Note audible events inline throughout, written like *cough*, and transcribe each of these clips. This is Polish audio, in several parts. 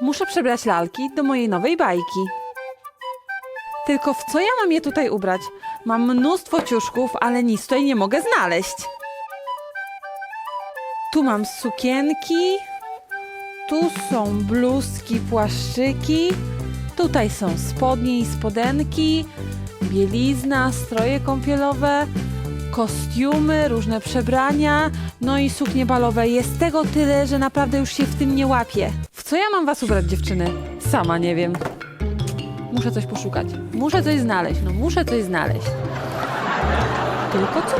Muszę przebrać lalki do mojej nowej bajki. Tylko w co ja mam je tutaj ubrać? Mam mnóstwo ciuszków, ale nic tutaj nie mogę znaleźć. Tu mam sukienki, tu są bluzki, płaszczyki, tutaj są spodnie i spodenki, bielizna, stroje kąpielowe, kostiumy, różne przebrania, no i suknie balowe. Jest tego tyle, że naprawdę już się w tym nie łapię. Co ja mam was ubrać, dziewczyny? Sama nie wiem. Muszę coś poszukać. Muszę coś znaleźć. No muszę coś znaleźć. Tylko co?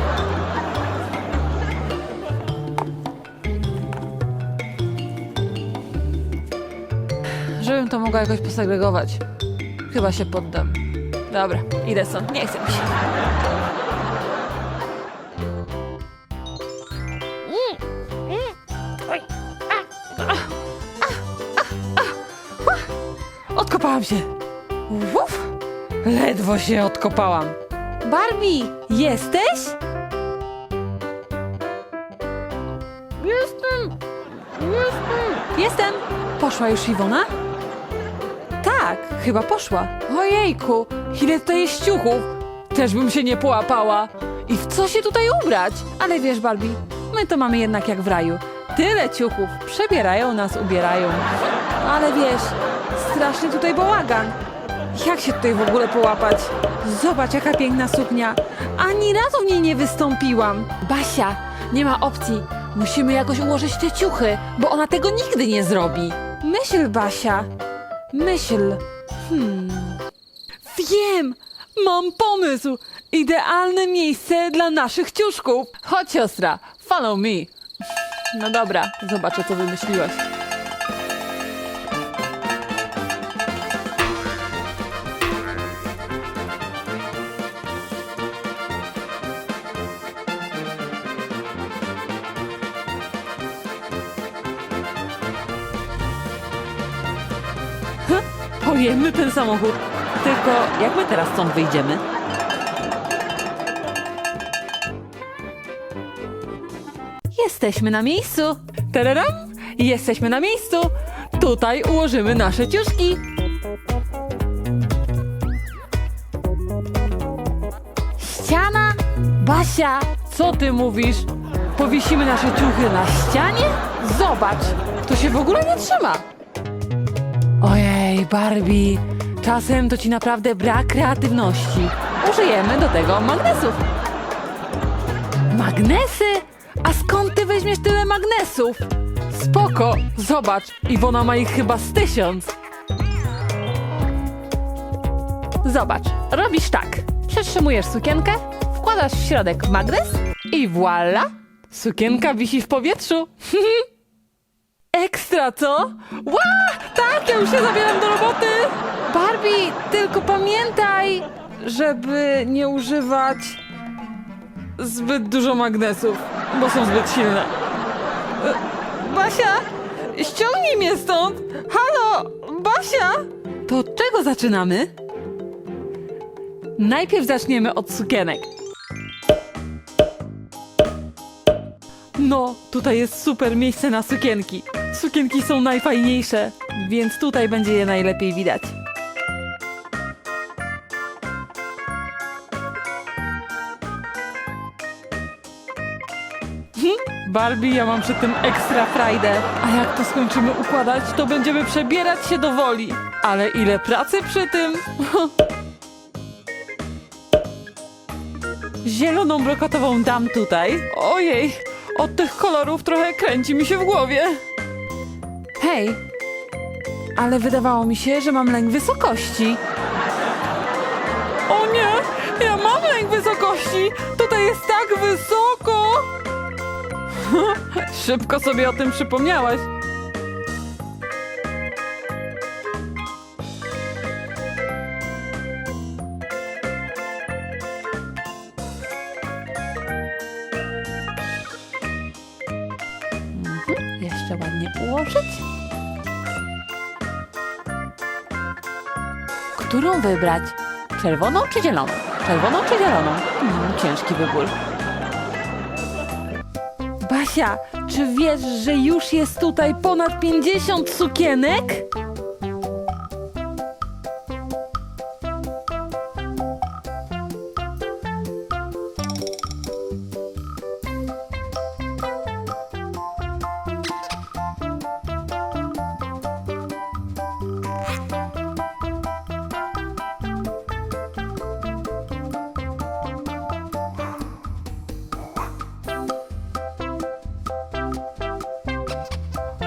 Żebym to mogła jakoś posegregować. Chyba się poddam. Dobra, idę stąd. Nie chcę mi się. Odkopałam się. Uf, ledwo się odkopałam. Barbie, jesteś? Jestem. Jestem. Jestem. Poszła już Iwona? Tak, chyba poszła. Ojejku, ile to jest ciuchów. Też bym się nie połapała. I w co się tutaj ubrać? Ale wiesz, Barbie, my to mamy jednak jak w raju. Tyle ciuchów, przebierają nas, ubierają. Ale wiesz, straszny tutaj bałagan. Jak się tutaj w ogóle połapać? Zobacz, jaka piękna suknia. Ani razu w niej nie wystąpiłam. Basia, nie ma opcji. Musimy jakoś ułożyć te ciuchy, bo ona tego nigdy nie zrobi. Myśl, Basia. Myśl. Hmm. Wiem! Mam pomysł! Idealne miejsce dla naszych ciuszków. Chodź, siostra, follow me. No dobra, zobaczę, co wymyśliłaś. Pojemy ten samochód. Tylko jak my teraz stąd wyjdziemy? Jesteśmy na miejscu. Tararam! Jesteśmy na miejscu. Tutaj ułożymy nasze ciuszki. Ściana? Basia, co ty mówisz? Powiesimy nasze ciuchy na ścianie? Zobacz, to się w ogóle nie trzyma. Ojej, Barbie, czasem to ci naprawdę brak kreatywności. Użyjemy do tego magnesów. Magnesy? Weźmiesz tyle magnesów? Spoko, zobacz, Iwona ma ich chyba z tysiąc. Zobacz, robisz tak. Przetrzymujesz sukienkę, wkładasz w środek magnes i voila! Sukienka wisi w powietrzu. *laughs* Ekstra, co? Ła! Tak, ja już się zabieram do roboty! Barbie, tylko pamiętaj, żeby nie używać zbyt dużo magnesów, bo są zbyt silne. E, Basia, ściągnij mnie stąd! Halo, Basia! To od czego zaczynamy? Najpierw zaczniemy od sukienek. No, tutaj jest super miejsce na sukienki. Sukienki są najfajniejsze, więc tutaj będzie je najlepiej widać. Barbie, ja mam przy tym ekstra frajdę. A jak to skończymy układać, to będziemy przebierać się do woli. Ale ile pracy przy tym? *laughs* Zieloną brokatową dam tutaj. Ojej, od tych kolorów trochę kręci mi się w głowie. Hej, ale wydawało mi się, że mam lęk wysokości. O nie, ja mam lęk wysokości. Tutaj jest tak wysoko. *laughs* Szybko sobie o tym przypomniałaś. Mhm, Jeszcze ładnie ułożyć. Którą wybrać? Czerwoną czy zieloną? Czerwoną czy zieloną? Hmm, ciężki wybór. Basia, czy wiesz, że już jest tutaj ponad 50 sukienek?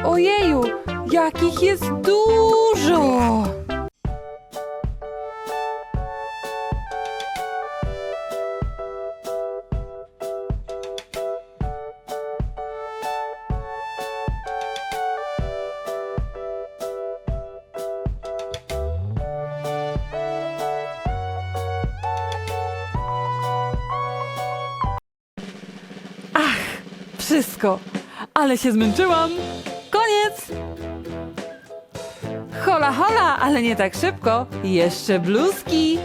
Ojeju, jakich jest dużo! Ach, wszystko. Ale się zmęczyłam. Hola, hola, ale nie tak szybko. Jeszcze bluzki.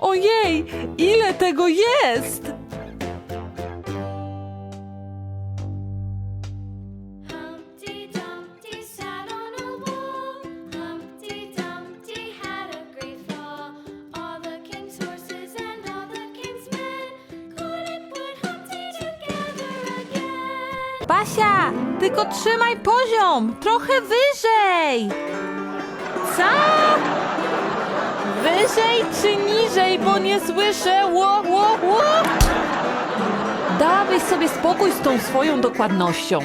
Ojej, ile tego jest! Basia, tylko trzymaj poziom, trochę wyżej. Co? Wyżej czy niżej, bo nie słyszę. Ło, ło, ło. Dawaj sobie spokój z tą swoją dokładnością.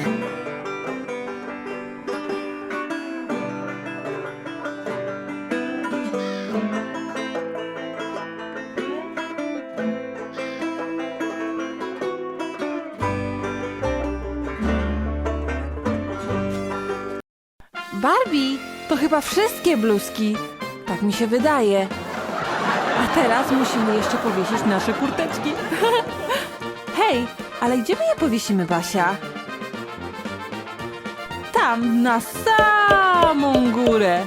Barbie, to chyba wszystkie bluzki. Tak mi się wydaje. A teraz musimy jeszcze powiesić nasze kurteczki. *laughs* Hej, ale gdzie my je powiesimy, Basia? Tam, na samą górę.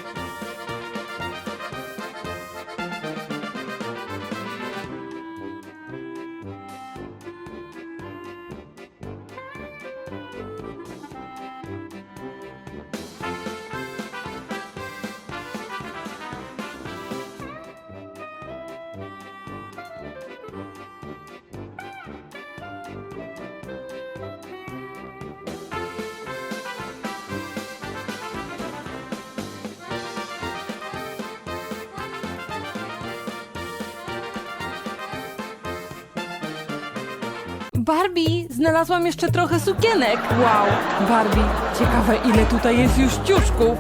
Barbie, znalazłam jeszcze trochę sukienek. Wow, Barbie, ciekawe ile tutaj jest już ciuszków.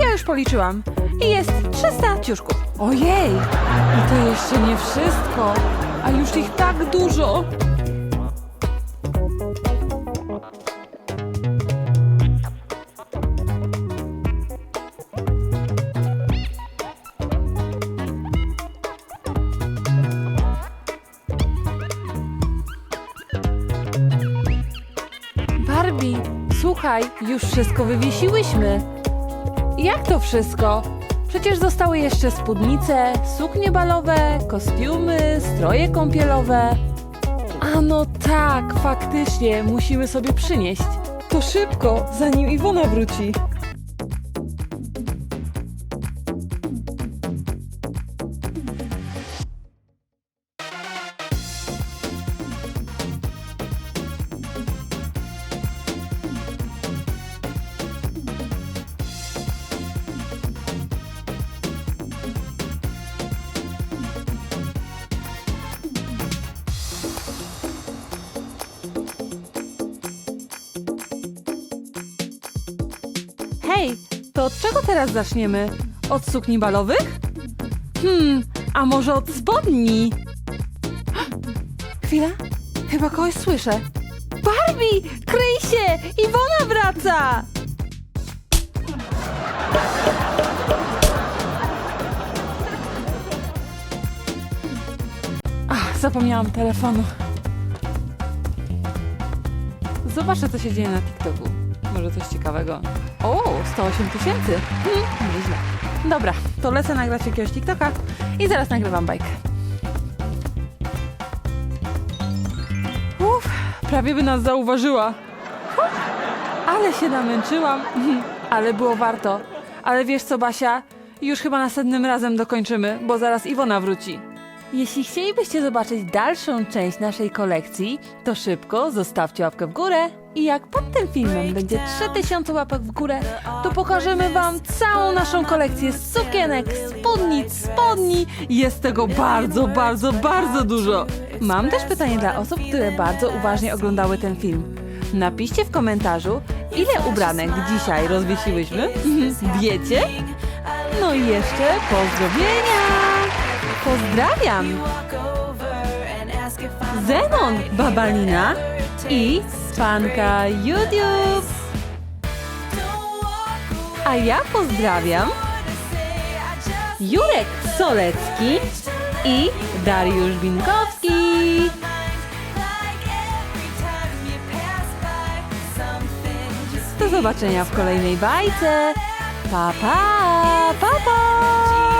Ja już policzyłam. I jest 300 ciuszków. Ojej, i to jeszcze nie wszystko, a już ich tak dużo. Słuchaj, już wszystko wywiesiłyśmy. Jak to wszystko? Przecież zostały jeszcze spódnice, suknie balowe, kostiumy, stroje kąpielowe. A no tak, faktycznie, musimy sobie przynieść. To szybko, zanim Iwona wróci. To od czego teraz zaczniemy? Od sukni balowych? Hmm, a może od spodni? *gasps* Chwila, chyba kogoś słyszę. Barbie, kryj się! Iwona wraca! Ach, zapomniałam telefonu. Zobaczę, co się dzieje na TikToku. Coś ciekawego. O, 108 tysięcy. Hmm, nieźle. Dobra, to lecę nagrać jakiegoś TikToka i zaraz nagrywam bajkę. Uff, prawie by nas zauważyła. Uff, ale się namęczyłam. *laughs* Ale było warto. Ale wiesz co, Basia? Już chyba następnym razem dokończymy, bo zaraz Iwona wróci. Jeśli chcielibyście zobaczyć dalszą część naszej kolekcji, to szybko zostawcie łapkę w górę. I jak pod tym filmem będzie 3000 łapek w górę, to pokażemy Wam całą naszą kolekcję sukienek, spódnic, spodni. Jest tego bardzo, bardzo, bardzo dużo. Mam też pytanie dla osób, które bardzo uważnie oglądały ten film. Napiszcie w komentarzu, ile ubranek dzisiaj rozwiesiłyśmy. *laughs* Wiecie? No i jeszcze pozdrowienia! Pozdrawiam! Zenon, Babalina i Panka YouTube! A ja pozdrawiam Jurek Solecki i Dariusz Binkowski. Do zobaczenia w kolejnej bajce. Pa, pa, pa, pa.